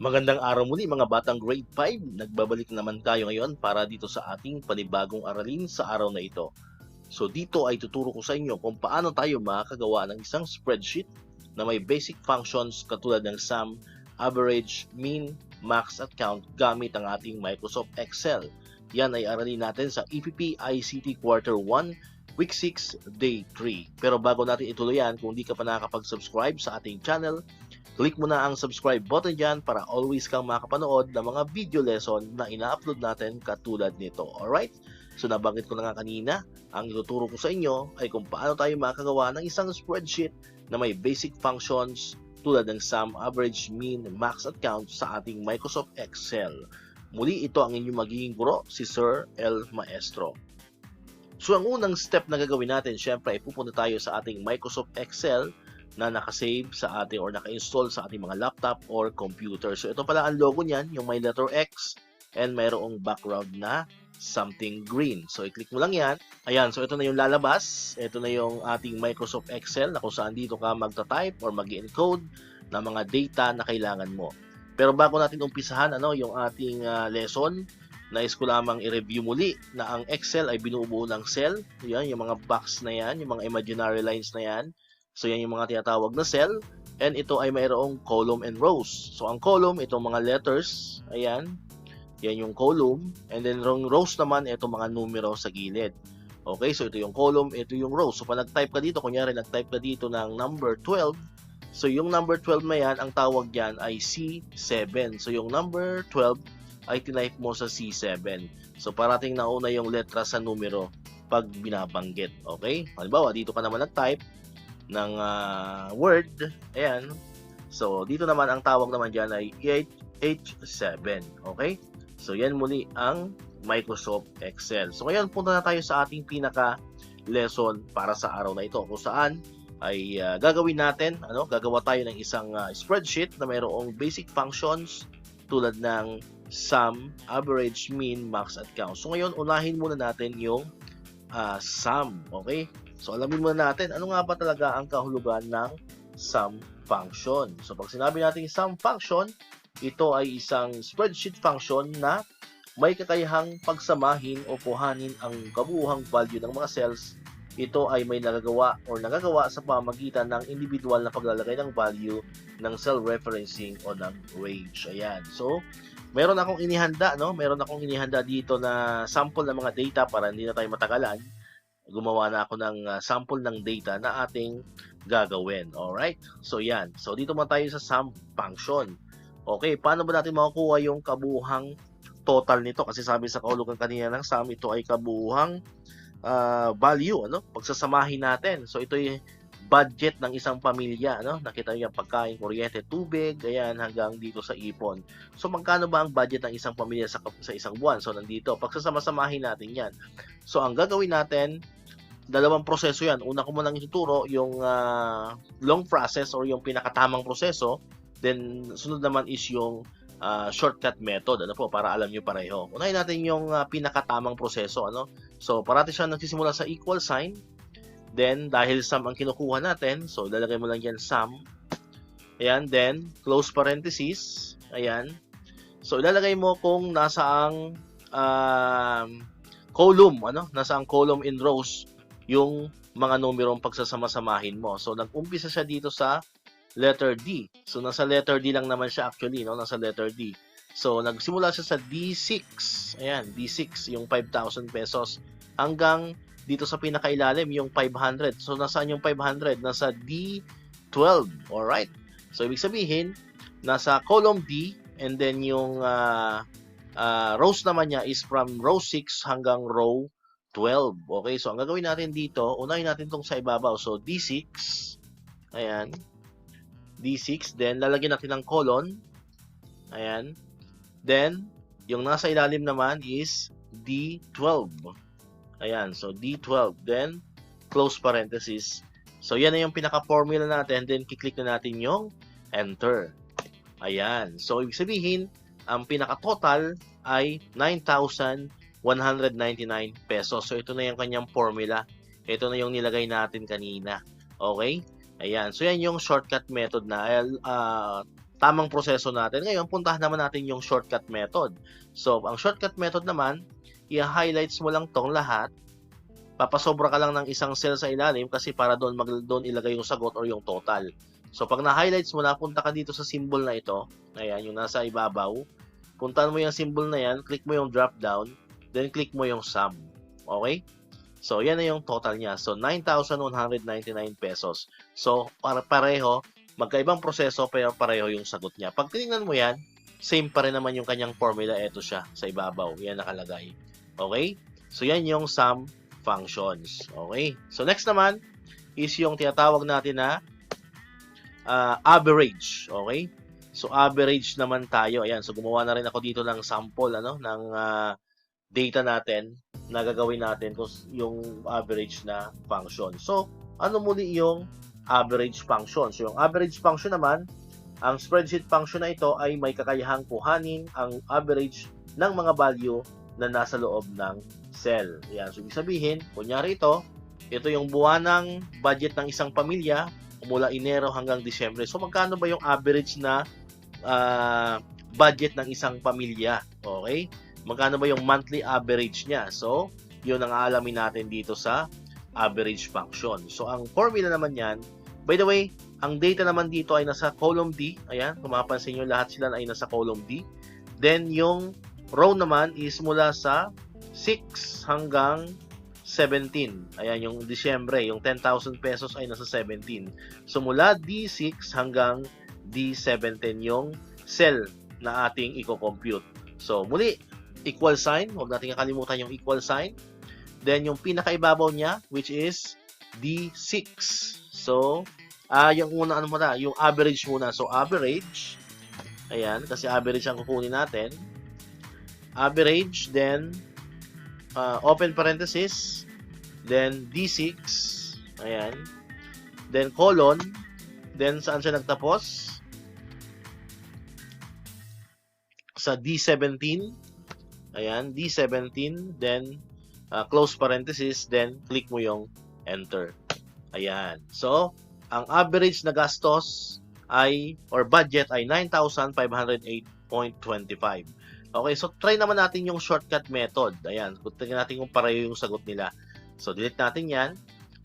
Magandang araw muli mga batang grade 5. Nagbabalik naman tayo ngayon para dito sa ating panibagong aralin sa araw na ito. So dito ay tuturo ko sa inyo kung paano tayo makakagawa ng isang spreadsheet na may basic functions katulad ng sum, average, mean, max at count gamit ang ating Microsoft Excel. Yan ay aralin natin sa EPP ICT Quarter 1 Week 6, Day 3. Pero bago natin ituloy yan, kung di ka pa nakakapag-subscribe sa ating channel, click mo na ang subscribe button dyan para always kang makapanood ng mga video lesson na ina-upload natin katulad nito. Alright? So nabanggit ko na nga kanina, ang ituturo ko sa inyo ay kung paano tayo makagawa ng isang spreadsheet na may basic functions tulad ng sum, average, mean, max at count sa ating Microsoft Excel. Muli ito ang inyong magiging guro, si Sir L. Maestro. So ang unang step na gagawin natin, syempre ay pupunta tayo sa ating Microsoft Excel na nakasave sa ating or naka-install sa ating mga laptop or computer. So ito pala ang logo niyan, yung may letter X and mayroong background na something green. So i-click mo lang yan. Ayan, so ito na yung lalabas. Ito na yung ating Microsoft Excel na kung saan dito ka magta-type or mag encode ng mga data na kailangan mo. Pero bago natin umpisahan ano, yung ating uh, lesson, nais ko lamang i-review muli na ang Excel ay binubuo ng cell. Yan, yung mga box na yan, yung mga imaginary lines na yan. So yan yung mga tinatawag na cell. And ito ay mayroong column and rows. So ang column, itong mga letters. Ayan. Yan yung column. And then yung rows naman, itong mga numero sa gilid. Okay, so ito yung column, ito yung rows. So pag nag-type ka dito, kunyari nag-type ka dito ng number 12, so yung number 12 na yan, ang tawag dyan ay C7. So yung number 12 ay tinype mo sa C7. So parating nauna yung letra sa numero pag binabanggit. Okay? Halimbawa, dito ka naman nag-type ng uh, word. Ayan. So, dito naman ang tawag naman dyan ay H7. Okay? So, yan muli ang Microsoft Excel. So, ngayon punta na tayo sa ating pinaka lesson para sa araw na ito kung saan ay uh, gagawin natin, ano, gagawa tayo ng isang uh, spreadsheet na mayroong basic functions tulad ng sum, average, mean, max, at count. So ngayon, unahin muna natin yung uh, sum, okay? So alamin muna natin, ano nga ba talaga ang kahulugan ng sum function? So pag sinabi natin sum function, ito ay isang spreadsheet function na may kakayahang pagsamahin o kuhanin ang kabuuhang value ng mga cells. Ito ay may nagagawa o nagagawa sa pamagitan ng individual na paglalagay ng value ng cell referencing o ng range. Ayan. So, meron akong inihanda, no? Meron akong inihanda dito na sample ng mga data para hindi na tayo matagalan. Gumawa na ako ng uh, sample ng data na ating gagawin. Alright? So, yan. So, dito mo tayo sa sum function. Okay, paano ba natin makukuha yung kabuhang total nito? Kasi sabi sa kahulugan kanina ng sum, ito ay kabuhang uh, value, ano? Pagsasamahin natin. So, ito ay budget ng isang pamilya, no? Nakita niyo yung pagkain, kuryente, tubig, ayan, hanggang dito sa ipon. So, magkano ba ang budget ng isang pamilya sa, sa isang buwan? So, nandito, pagsasama-samahin natin yan. So, ang gagawin natin, dalawang proseso yan. Una ko munang ituturo yung uh, long process or yung pinakatamang proseso. Then, sunod naman is yung uh, shortcut method, ano po, para alam nyo pareho. Unahin natin yung uh, pinakatamang proseso, ano? So, parati siya nagsisimula sa equal sign, Then, dahil sum ang kinukuha natin, so lalagay mo lang yan sum. Ayan, then, close parenthesis. Ayan. So, ilalagay mo kung nasa ang uh, column, ano? Nasa ang column in rows yung mga numerong pagsasama-samahin mo. So, nag-umpisa siya dito sa letter D. So, nasa letter D lang naman siya actually, no? Nasa letter D. So, nagsimula siya sa D6. Ayan, D6, yung 5,000 pesos. Hanggang dito sa pinakailalim yung 500. So nasaan yung 500? Nasa D12. Alright? So ibig sabihin, nasa column D and then yung uh, uh, rows naman niya is from row 6 hanggang row 12. Okay? So ang gagawin natin dito, unahin natin tong sa ibabaw. So D6. Ayan. D6. Then lalagyan natin ng colon. Ayan. Then, yung nasa ilalim naman is D12. Ayan, so D12. Then, close parenthesis. So, yan na yung pinaka-formula natin. Then, kiklik na natin yung enter. Ayan. So, ibig sabihin, ang pinaka-total ay 9,199 pesos. So, ito na yung kanyang formula. Ito na yung nilagay natin kanina. Okay? Ayan. So, yan yung shortcut method na uh, tamang proseso natin. Ngayon, puntahan naman natin yung shortcut method. So, ang shortcut method naman, i-highlights mo lang tong lahat. Papasobra ka lang ng isang cell sa ilalim kasi para doon mag doon ilagay yung sagot or yung total. So, pag na-highlights mo na, punta ka dito sa symbol na ito. Ayan, yung nasa ibabaw. Puntahan mo yung symbol na yan, click mo yung drop down, then click mo yung sum. Okay? So, yan na yung total niya. So, 9,199 pesos. So, para pareho, magkaibang proseso pero pareho yung sagot niya. Pag tinignan mo yan, same pa rin naman yung kanyang formula. Ito siya sa ibabaw. Yan nakalagay. Okay? So, yan yung sum functions. Okay? So, next naman is yung tinatawag natin na uh, average. Okay? So, average naman tayo. Ayan. So, gumawa na rin ako dito ng sample ano, ng uh, data natin na gagawin natin kung yung average na function. So, ano muli yung average function? So, yung average function naman, ang spreadsheet function na ito ay may kakayahang kuhanin ang average ng mga value na nasa loob ng cell. Yan. So, ibig sabihin, kunyari ito, ito yung buwanang budget ng isang pamilya mula Enero hanggang Disyembre. So, magkano ba yung average na uh, budget ng isang pamilya? Okay? Magkano ba yung monthly average niya? So, yun ang aalamin natin dito sa average function. So, ang formula naman yan, by the way, ang data naman dito ay nasa column D. Ayan, kung mapapansin nyo, lahat sila ay nasa column D. Then, yung row naman is mula sa 6 hanggang 17. Ayan, yung Disyembre, yung 10,000 pesos ay nasa 17. So, mula D6 hanggang D17 yung cell na ating i-compute. So, muli, equal sign. Huwag natin kakalimutan yung equal sign. Then, yung pinakaibabaw niya, which is D6. So, ah uh, yung una, ano muna, yung average muna. So, average. Ayan, kasi average ang kukunin natin. Average, then, uh, open parenthesis, then D6. Ayan. Then, colon. Then, saan siya nagtapos? Sa D17. Ayan, D17, then uh, close parenthesis, then click mo yung enter. Ayan. So, ang average na gastos ay, or budget ay 9,508.25. Okay, so try naman natin yung shortcut method. Ayan, tingnan natin kung pareho yung sagot nila. So, delete natin yan.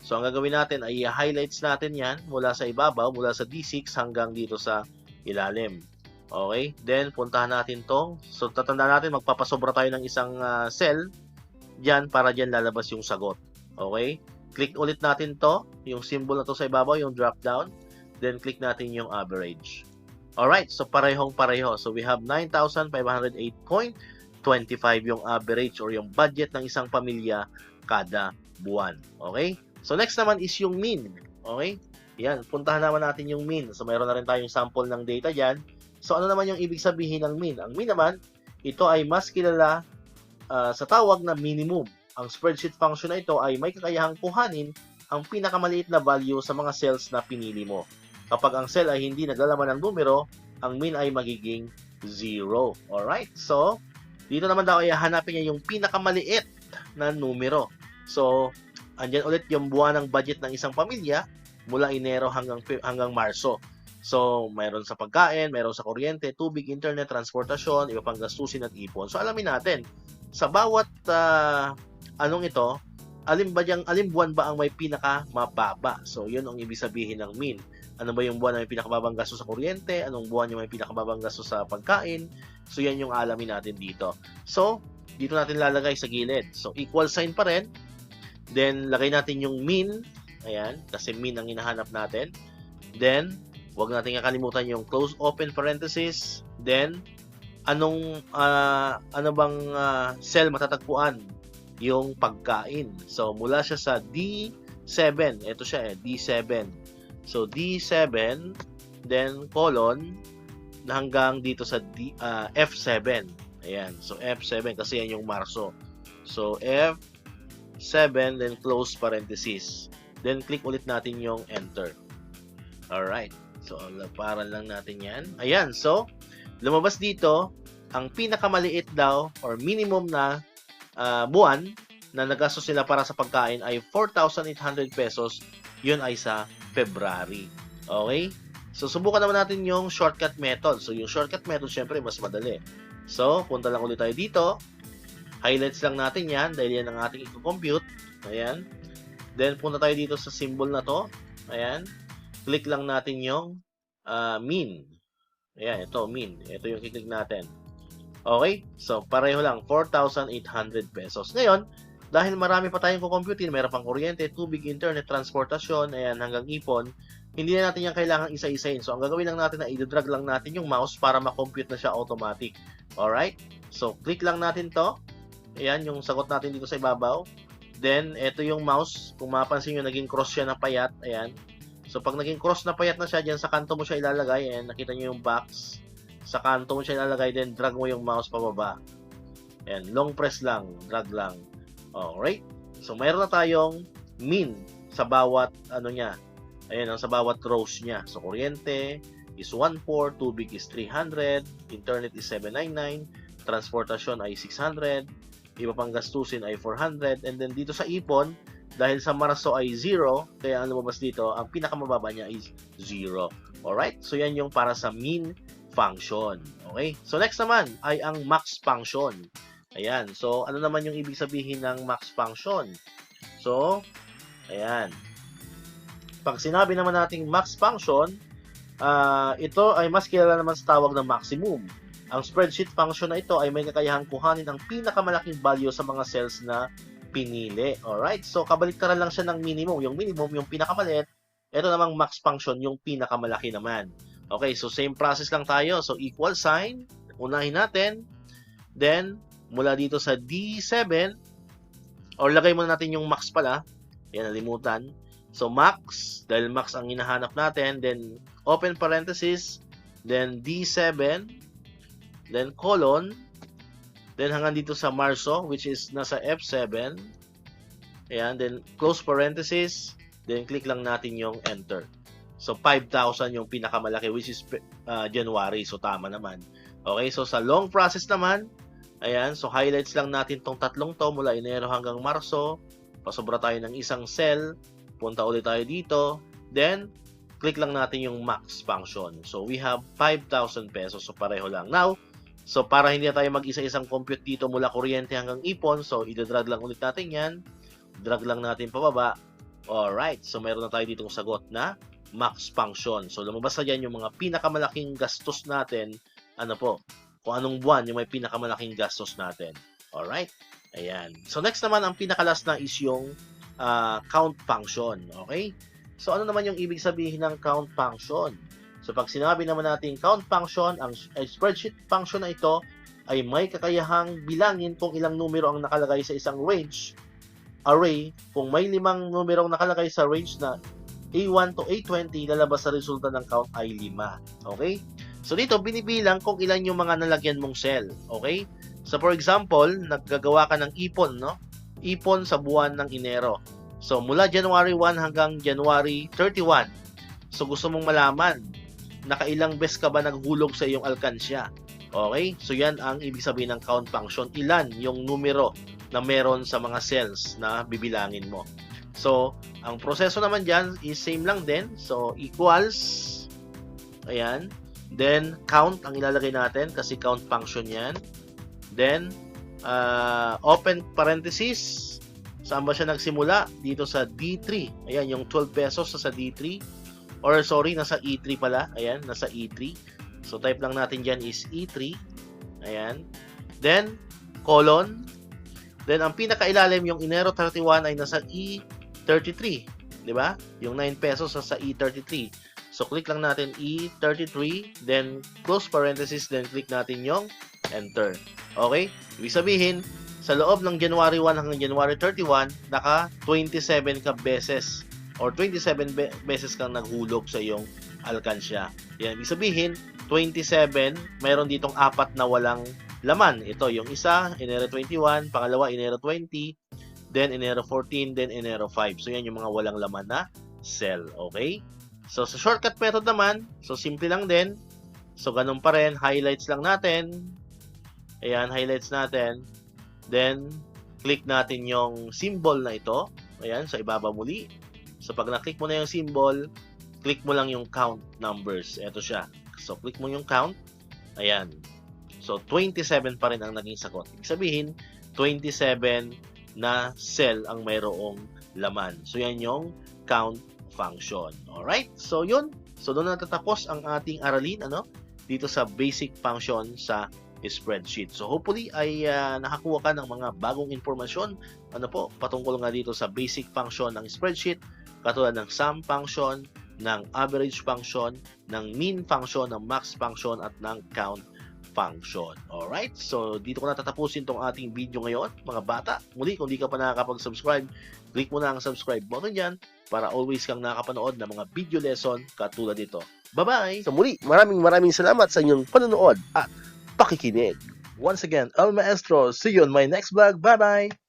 So, ang gagawin natin ay highlights natin yan mula sa ibabaw, mula sa D6 hanggang dito sa ilalim. Okay? Then, puntahan natin tong. So, tatandaan natin, magpapasobra tayo ng isang uh, cell dyan para dyan lalabas yung sagot. Okay? Click ulit natin to, yung symbol na to sa ibabaw, yung drop down. Then, click natin yung average. Alright, so parehong pareho. So, we have 9,508.25 yung average or yung budget ng isang pamilya kada buwan. Okay? So, next naman is yung mean. Okay? Yan, puntahan naman natin yung mean. So, mayroon na rin tayong sample ng data dyan. So, ano naman yung ibig sabihin ng mean? Ang mean naman, ito ay mas kilala uh, sa tawag na minimum. Ang spreadsheet function na ito ay may kakayahang kuhanin ang pinakamaliit na value sa mga cells na pinili mo. Kapag ang cell ay hindi naglalaman ng numero, ang mean ay magiging 0. Alright? So, dito naman daw ay hanapin niya yung pinakamaliit na numero. So, andyan ulit yung buwan ng budget ng isang pamilya mula Enero hanggang hanggang Marso. So, mayroon sa pagkain, mayroon sa kuryente, tubig, internet, transportasyon, iba pang gastusin at ipon. So, alamin natin, sa bawat uh, anong ito, alin ba diyang, alin buwan ba ang may pinaka mababa? So, yun ang ibig sabihin ng mean ano ba yung buwan na may pinakamabang gasto sa kuryente, anong buwan yung may pinakamabang gasto sa pagkain. So, yan yung alamin natin dito. So, dito natin lalagay sa gilid. So, equal sign pa rin. Then, lagay natin yung mean. Ayan, kasi mean ang hinahanap natin. Then, wag natin kakalimutan yung close open parenthesis. Then, anong, uh, ano bang uh, cell matatagpuan? Yung pagkain. So, mula siya sa D7. Ito siya eh, D7 So, D7, then colon, hanggang dito sa D, uh, F7. Ayan. So, F7 kasi yan yung Marso. So, F7, then close parenthesis. Then, click ulit natin yung enter. Alright. So, para lang natin yan. Ayan. So, lumabas dito, ang pinakamaliit daw or minimum na uh, buwan na nagastos sila para sa pagkain ay 4,800 pesos. Yun ay sa February. Okay? So, subukan naman natin yung shortcut method. So, yung shortcut method, syempre, mas madali. So, punta lang ulit tayo dito. Highlights lang natin yan dahil yan ang ating i-compute. Ayan. Then, punta tayo dito sa symbol na to. Ayan. Click lang natin yung uh, mean. Ayan, ito, mean. Ito yung kiklik natin. Okay? So, pareho lang. 4,800 pesos. Ngayon, dahil marami pa tayong kukomputin, meron pang kuryente, tubig, internet, transportasyon, ayan, hanggang ipon, hindi na natin yan kailangan isa-isahin. So, ang gagawin lang natin na i-drag lang natin yung mouse para ma-compute na siya automatic. Alright? So, click lang natin to. Ayan, yung sagot natin dito sa ibabaw. Then, ito yung mouse. Kung mapansin nyo, naging cross siya na payat. Ayan. So, pag naging cross na payat na siya, dyan sa kanto mo siya ilalagay. Ayan, nakita nyo yung box. Sa kanto mo siya ilalagay, then drag mo yung mouse pababa. Ayan, long press lang, drag lang. Alright? So, mayroon na tayong min sa bawat, ano niya, Ayan, ang sa bawat rows niya. So, kuryente is 1.4, tubig is 300, internet is 799, transportasyon ay 600, iba pang gastusin ay 400, and then dito sa ipon, dahil sa Marso ay 0, kaya ang lumabas dito, ang pinakamababa niya is 0. Alright? So, yan yung para sa mean function. Okay? So, next naman ay ang max function. Ayan. So, ano naman yung ibig sabihin ng max function? So, ayan. Pag sinabi naman nating max function, uh, ito ay mas kilala naman sa tawag ng maximum. Ang spreadsheet function na ito ay may kakayahang kuhanin ang pinakamalaking value sa mga cells na pinili. Alright? So, kabaliktaran lang siya ng minimum. Yung minimum, yung pinakamaliit. Ito namang max function, yung pinakamalaki naman. Okay, so same process lang tayo. So, equal sign. Unahin natin. Then, mula dito sa D7, or lagay muna natin yung max pala. Yan, nalimutan. So, max, dahil max ang hinahanap natin, then open parenthesis, then D7, then colon, then hanggang dito sa Marso, which is nasa F7, ayan, then close parenthesis, then click lang natin yung enter. So, 5,000 yung pinakamalaki, which is uh, January, so tama naman. Okay, so sa long process naman, ayan, so highlights lang natin tong tatlong to mula Enero hanggang Marso, pasobra tayo ng isang cell, punta ulit tayo dito, then click lang natin yung max function. So we have 5,000 pesos, so pareho lang. Now, so para hindi na tayo mag-isa-isang compute dito mula kuryente hanggang ipon, so i-drag lang ulit natin yan, drag lang natin pababa. Alright, so meron na tayo ditong sagot na max function. So lumabas na dyan yung mga pinakamalaking gastos natin, ano po, kung anong buwan yung may pinakamalaking gastos natin. Alright? Ayan. So next naman, ang pinakalas na is yung uh, count function. Okay? So, ano naman yung ibig sabihin ng count function? So, pag sinabi naman natin count function, ang spreadsheet function na ito ay may kakayahang bilangin kung ilang numero ang nakalagay sa isang range array. Kung may limang numero ang nakalagay sa range na A1 to A20, lalabas sa resulta ng count ay 5. Okay? So, dito, binibilang kung ilan yung mga nalagyan mong cell. Okay? So, for example, naggagawa ka ng ipon, no? ipon sa buwan ng Enero. So, mula January 1 hanggang January 31. So, gusto mong malaman, nakailang bes ka ba naghulog sa iyong alkansya? Okay? So, yan ang ibig sabihin ng count function. Ilan yung numero na meron sa mga cells na bibilangin mo. So, ang proseso naman dyan is same lang din. So, equals, ayan, then count ang ilalagay natin kasi count function yan. Then, uh, open parenthesis, saan ba siya nagsimula? Dito sa D3. Ayan, yung 12 pesos sa D3. Or sorry, nasa E3 pala. Ayan, nasa E3. So type lang natin dyan is E3. Ayan. Then, colon. Then, ang pinakailalim, yung Enero 31 ay nasa E33. Di ba? Yung 9 pesos sa E33. So, click lang natin E33, then close parenthesis, then click natin yung enter. Okay? Ibig sabihin, sa loob ng January 1 hanggang January 31, naka 27 ka beses or 27 be- beses kang naghulog sa iyong alkansya. Yan, ibig sabihin, 27, mayroon ditong apat na walang laman. Ito, yung isa, Enero 21, pangalawa, Enero 20, then Enero 14, then Enero 5. So, yan yung mga walang laman na cell. Okay? So, sa shortcut method naman, so simple lang din. So, ganun pa rin, highlights lang natin. Ayan, highlights natin. Then, click natin yung symbol na ito. Ayan, sa ibaba muli. So, pag na-click mo na yung symbol, click mo lang yung count numbers. Ito siya. So, click mo yung count. Ayan. So, 27 pa rin ang naging sagot. Ibig sabihin, 27 na cell ang mayroong laman. So, yan yung count function. Alright? So, yun. So, doon natatapos ang ating aralin, ano? Dito sa basic function sa spreadsheet. So, hopefully, ay ah, nakakuha ka ng mga bagong informasyon, ano po, patungkol nga dito sa basic function ng spreadsheet, katulad ng sum function, ng average function, ng mean function, ng max function, at ng count function. Alright? So, dito ko na tatapusin tong ating video ngayon, mga bata. Muli, kung di ka pa nakakapag-subscribe, click mo na ang subscribe button dyan para always kang nakapanood ng mga video lesson katulad nito. Bye-bye! So muli, maraming maraming salamat sa inyong panonood at pakikinig. Once again, El Maestro. See you on my next vlog. Bye-bye!